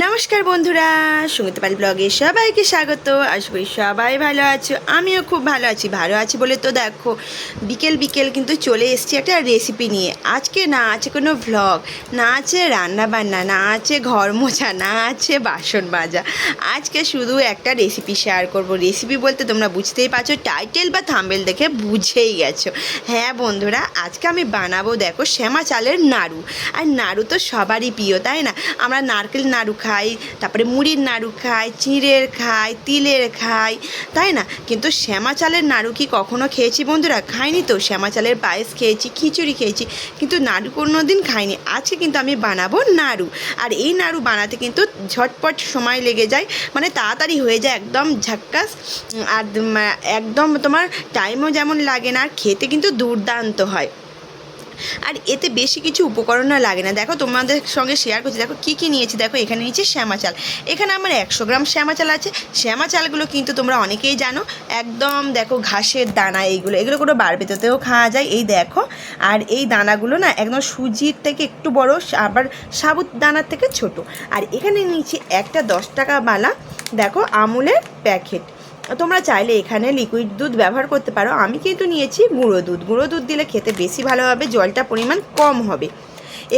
নমস্কার বন্ধুরা সংগীত পাল ব্লগে সবাইকে স্বাগত। আসব সবাই ভালো আছো, আমিও খুব ভালো আছি ভালো আছি বলে তো দেখো, বিকেল বিকেল কিন্তু চলে এসেছি একটা রেসিপি নিয়ে। আজকে না আছে কোনো ভ্লগ না আছে রান্না বান্না না আছে ঘর মোছা, না আছে বাসন মাজা। আজকে শুধু একটা রেসিপি শেয়ার করব। রেসিপি বলতে তোমরা বুঝতেই পারছ টাইটেল বা থাম্বেল দেখে বুঝেই গেছো। হ্যাঁ বন্ধুরা, আজকে আমি বানাবো দেখো শ্যামা চালের নাড়ু। আর নাড়ু তো সবারই প্রিয়, তাই না? আমরা নারকেল নাড়ু খাই, তারপরে মুড়ির নাড়ু খাই, চিঁড়ের খাই, তিলের খাই, তাই না? কিন্তু শ্যামা চালের নাড়ু কি কখনো খেয়েছি বন্ধুরা? খাইনি তো। শ্যামা চালের পায়েস খেয়েছি, খিচুড়ি খেয়েছি, কিন্তু নাড়ু কোনো দিন খাইনি। আজকে কিন্তু আমি বানাবো নাড়ু। আর এই নাড়ু বানাতে কিন্তু ঝটপট সময় লেগে যায়। মানে তাড়াতাড়ি হয়ে যায়, একদম ঝাক্কাস। আর একদম তোমার টাইমও যেমন লাগে না, আর খেতে কিন্তু দুর্দান্ত হয়। আর এতে বেশি কিছু উপকরণও লাগে না। দেখো, তোমাদের সঙ্গে শেয়ার করছি। দেখো, কী কী নিয়েছি? দেখো, এখানে নিয়েছি শ্যামা চাল। এখানে আমার একশো গ্রাম শ্যামা চাল আছে। শ্যামা চালগুলো কিন্তু তোমরা অনেকেই জানো। একদম দেখো, ঘাসের দানা এইগুলো। এগুলো কোনো বারবেতেও খাওয়া যায়। এই দেখো, আর এই দানাগুলো না একদম সুজির থেকে একটু বড়, আবার সাবুত দানার থেকে ছোট। আর এখানে নিয়েছি একটা দশ টাকা বালা, দেখো, আমুলের প্যাকেট। তোমরা চাইলে এখানে লিকুইড দুধ ব্যবহার করতে পারো। আমি কিন্তু নিয়েছি গুঁড়ো দুধ। গুঁড়ো দুধ দিলে খেতে বেশি ভালো হবে, জলটা পরিমাণ কম হবে।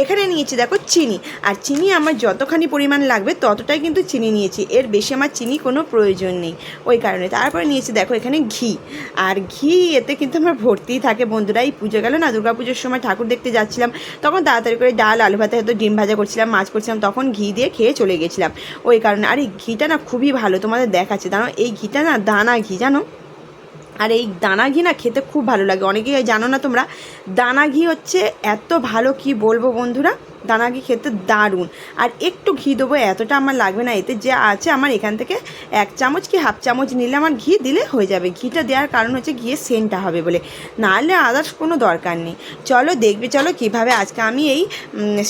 এখানে নিয়েছি, দেখো চিনি। আর চিনি আমার যতখানি পরিমাণ লাগবে, ততটাই কিন্তু চিনি নিয়েছি। এর বেশি আমার চিনি কোনো প্রয়োজন নেই ওই কারণে। তারপরে নিয়েছি, দেখো এখানে ঘি। আর ঘি এতে কিন্তু আমার ভর্তিই থাকে বন্ধুরা। এই পুজো গেল না পুজোর সময় ঠাকুর দেখতে যাচ্ছিলাম। তখন তাড়াতাড়ি করে ডাল, আলু ভাতে হয়তো ডিম ভাজা করছিলাম, মাছ করছিলাম, তখন ঘি দিয়ে খেয়ে চলে গেছিলাম। ওই কারণে। আর এই ঘিটা না খুবই ভালো, তোমাদের দেখাচ্ছে। জানো এই ঘিটা না দানা ঘি, জানো? আর এই দানা ঘি না খেতে খুব ভালো লাগে। অনেকেই জানো না তোমরা? দানা ঘি হচ্ছে এত ভালো কি বলব বন্ধুরা? দানা ঘি খেতে দারুণ। আর একটু ঘি দেবো, এতটা আমার লাগবে না, এতে যে আছে আমার এখান থেকে এক চামচ কি হাফ চামচ নিলে আমার ঘি দিলে হয়ে যাবে। ঘিটা দেওয়ার কারণ হচ্ছে ঘিয়ের সেন্টটা হবে বলে। নাহলে আদার্স কোনো দরকার নেই। চলো দেখবে, চলো কীভাবে আজকে আমি এই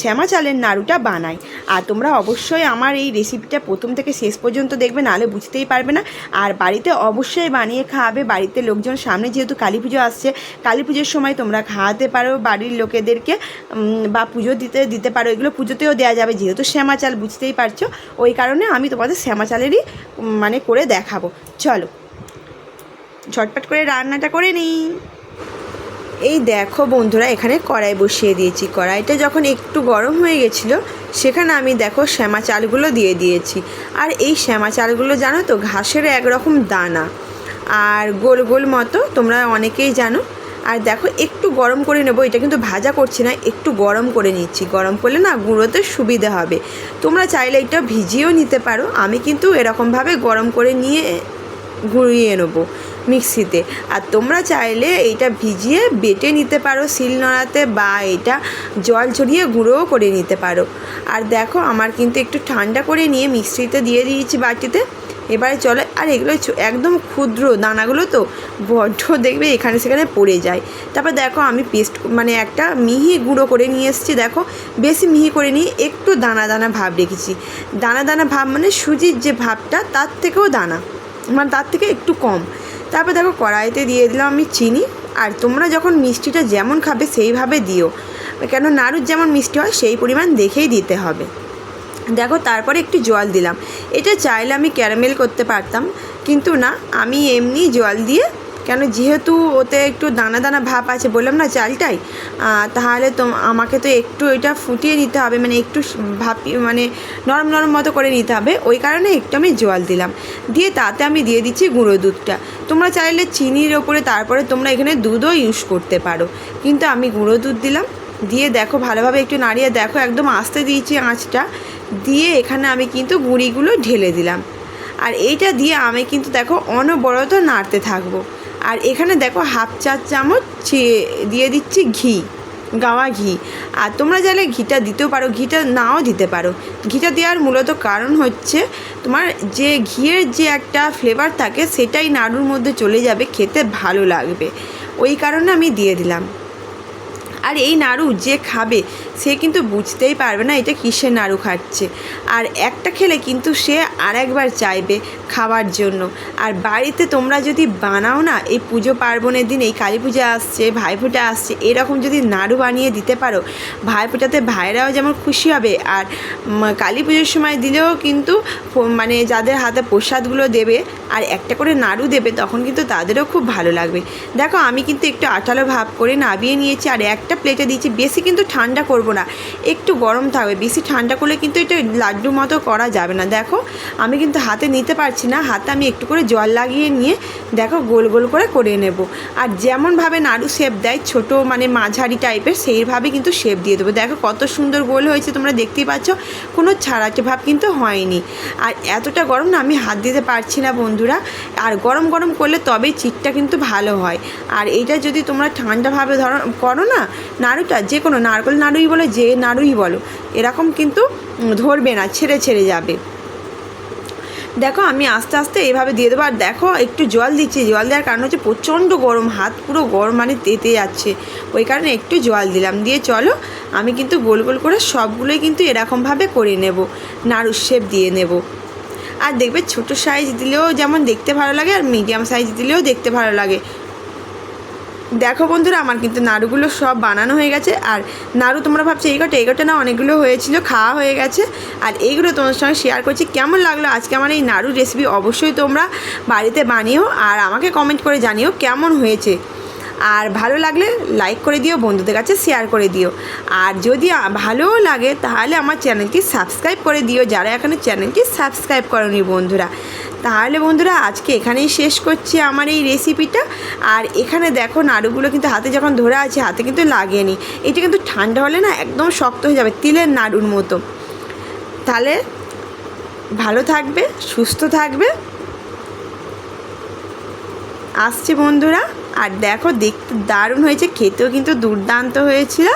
শ্যামা চালের নাড়ুটা বানাই। আর তোমরা অবশ্যই আমার এই রেসিপিটা প্রথম থেকে শেষ পর্যন্ত দেখবে, নাহলে বুঝতেই পারবে না। আর বাড়িতে অবশ্যই বানিয়ে খাওয়াবে বাড়িতে লোকজন, সামনে যেহেতু কালী পুজো আসছে, কালী পুজোর সময় তোমরা খাওয়াতে পারো বাড়ির লোকেদেরকে বা পুজো দিতে দিতে পারো, এগুলো পুজোতেও দেওয়া যাবে। যেহেতু শ্যামা চাল বুঝতেই পারছ, ওই কারণে আমি তোমাদের শ্যামা চালেরই মানে করে দেখাবো। চলো, ঝটপট করে রান্নাটা করে নিই। এই দেখো বন্ধুরা, এখানে কড়াই বসিয়ে দিয়েছি। কড়াইটা যখন একটু গরম হয়ে গেছিল, সেখানে আমি দেখো শ্যামা চালগুলো দিয়ে দিয়েছি। আর এই শ্যামা চালগুলো জানো তো, ঘাসের একরকম দানা। আর গোল গোল মতো, তোমরা অনেকেই জানো আর দেখো, একটু গরম করে নেব। এটা কিন্তু ভাজা করছি না, একটু গরম করে নিচ্ছি। গরম করলে না গুঁড়োতে সুবিধে হবে। তোমরা চাইলে এটা ভিজিয়েও নিতে পারো। আমি কিন্তু এরকমভাবে গরম করে নিয়ে গুঁড়িয়ে নেব মিক্সিতে। আর তোমরা চাইলে এইটা ভিজিয়ে বেটে নিতে পারো শিলনোড়াতে বা এটা জল ছড়িয়ে গুঁড়োও করে নিতে পারো। আর দেখো, আমার কিন্তু একটু ঠান্ডা করে নিয়ে মিক্সিতে দিয়ে দিয়েছি বাটিতে। এবারে চলে, আর এগুলো একদম ক্ষুদ্র দানাগুলো তো বড্ড দেখবে এখানে সেখানে পড়ে যায়। তারপর দেখো আমি পেস্ট মানে একটা মিহি গুঁড়ো করে নিয়ে এসেছি, দেখো, বেশি মিহি করে নিয়ে একটু দানা দানা ভাব রেখেছি। দানা দানা ভাব মানে সুজির যে ভাবটা, তার থেকেও দানা মানে তার থেকে একটু কম। তারপর দেখো কড়াইতে দিয়ে দিলাম আমি চিনি, আর তোমরা যখন মিষ্টিটা যেমন খাবে সেইভাবে দিও। কেন নাড়ুর যেমন মিষ্টি হয়, সেই পরিমাণ দেখেই দিতে হবে। দেখো তারপরে একটু জল দিলাম। এটা চাইলে আমি ক্যারামেল করতে পারতাম, কিন্তু না, আমি এমনি জল দিয়ে, কেন যেহেতু ওতে একটু দানা দানা ভাব আছে বললাম না চালটাই তাহলে তো আমাকে তো একটু এটা ফুটিয়ে নিতে হবে মানে একটু ভাপ মানে নরম নরম মতো করে নিতে হবে, ওই কারণে একটু আমি জল দিলাম। দিয়ে তাতে আমি দিয়ে দিচ্ছি গুঁড়ো দুধটা। তোমরা চাইলে চিনির ওপরে তারপরে তোমরা এখানে দুধও ইউজ করতে পারো, কিন্তু আমি গুঁড়ো দুধ দিলাম। দিয়ে দেখো ভালোভাবে একটু নাড়িয়ে দেখো, একদম আস্তে দিয়েছি আঁচটা। দিয়ে এখানে আমি কিন্তু গুঁড়িগুলো ঢেলে দিলাম। আর এইটা দিয়ে আমি কিন্তু দেখো অনবরত নাড়তে থাকব। আর এখানে দেখো হাফ চা চামচ দিয়ে দিচ্ছি ঘি, গাওয়া ঘি। আর তোমরা চাইলে ঘিটা দিতেও পারো, ঘিটা নাও দিতে পারো। ঘিটা দেওয়ার মূলত কারণ হচ্ছে তোমার যে ঘিয়ের যে একটা ফ্লেভার থাকে সেটাই নাড়ুর মধ্যে চলে যাবে, খেতে ভালো লাগবে। ওই কারণে আমি দিয়ে দিলাম। আর এই নাড়ু যে খাবে সে কিন্তু বুঝতেই পারবে না এটা কিসের নাড়ু খাচ্ছে। আর একটা খেলে কিন্তু সে আর একবার চাইবে খাওয়ার জন্য। আর বাড়িতে তোমরা যদি বানাও না, এই পুজো পার্বণের দিন এই কালী পূজা আসছে, ভাইফোঁটা আসছে, এরকম যদি নাড়ু বানিয়ে দিতে পারো, ভাইফোঁটাতে ভাইরাও যেমন খুশি হবে। আর কালী পুজোর সময় দিলেও কিন্তু মানে যাদের হাতে প্রসাদগুলো দেবে আর একটা করে নাড়ু দেবে, তখন কিন্তু তাদেরও খুব ভালো লাগবে। দেখো আমি কিন্তু একটু আঠালো ভাব করে নাবিয়ে নিয়েছি, আর একটা প্লেটে দিয়েছি, বেশি কিন্তু ঠান্ডা করব না। একটু গরম থাকবে, বেশি ঠান্ডা করলে কিন্তু এটা লাড্ডু মতো করা যাবে না। দেখো, আমি কিন্তু হাতে নিতে পারছি না, হাতে আমি একটু করে জল লাগিয়ে নিয়ে দেখো গোল গোল করে করে নেব। আর যেমনভাবে নাড়ু শেপ দেয়, ছোট মানে মাঝারি টাইপের সেইভাবে কিন্তু শেপ দিয়ে দেবো। দেখো কত সুন্দর গোল হয়েছে, তোমরা দেখতেই পাচ্ছ, কোনো ছাড়াটে ভাব কিন্তু হয়নি। আর এতটা গরম না, আমি হাত দিতে পারছি না বন্ধুরা। আর গরম গরম করলে তবেই চিটটা কিন্তু ভালো হয়। আর এটা যদি তোমরা ঠান্ডাভাবে ধরো, করো না, নাড়ুটা যে কোনো নারকেল নাড়ুই বলো যে নাড়ুই বলো। এরকম কিন্তু ধরবে না, ছেড়ে ছেড়ে যাবে। দেখো, আমি আস্তে আস্তে এভাবে দিয়ে দেবো। আর দেখো, একটু জল দিচ্ছি। জল দেওয়ার কারণ হচ্ছে প্রচণ্ড গরম, হাত পুরো গরম মানে তেতে যাচ্ছে। ওই কারণে একটু জল দিলাম। দিয়ে চলো, আমি কিন্তু গোল গোল করে সবগুলোই কিন্তু এরকমভাবে করে নেব। নাড়ুর শেপ দিয়ে নেব। আর দেখবে ছোট সাইজ দিলেও যেমন দেখতে ভালো লাগে, আর মিডিয়াম সাইজ দিলেও দেখতে ভালো লাগে। দেখো বন্ধুরা, আমার কিন্তু নাড়ুগুলো সব বানানো হয়ে গেছে। আর নাড়ু তোমরা ভাবছ, এই কটা এই কটা না, অনেকগুলো হয়েছিল, খাওয়া হয়ে গেছে। আর এইগুলো তোমার সঙ্গে শেয়ার করছি, কেমন লাগল? আজকে আমার এই নাড়ু রেসিপি অবশ্যই তোমরা বাড়িতে বানিও আর আমাকে কমেন্ট করে জানিও কেমন হয়েছে। আর ভালো লাগলে লাইক করে দিও, বন্ধুদের কাছে শেয়ার করে দিও। আর যদি ভালোও লাগে, তাহলে আমার চ্যানেলটি সাবস্ক্রাইব করে দিও, যারা এখানে চ্যানেলটি সাবস্ক্রাইব করনি বন্ধুরা। তাহলে বন্ধুরা, আজকে এখানেই শেষ করছি আমার এই রেসিপিটা আর এখানে দেখো, নাড়ুগুলো কিন্তু হাতে যখন ধরে আছে, হাতে কিন্তু লাগেনি। এটা কিন্তু ঠান্ডা হলে না একদম শক্ত হয়ে যাবে, তিলের নাড়ুর মতো। তাহলে ভালো থাকবে, সুস্থ থাকবে। আসছে বন্ধুরা। আর দেখো দেখতে দারুণ হয়েছে খেতেও কিন্তু দুর্দান্ত হয়েছিল।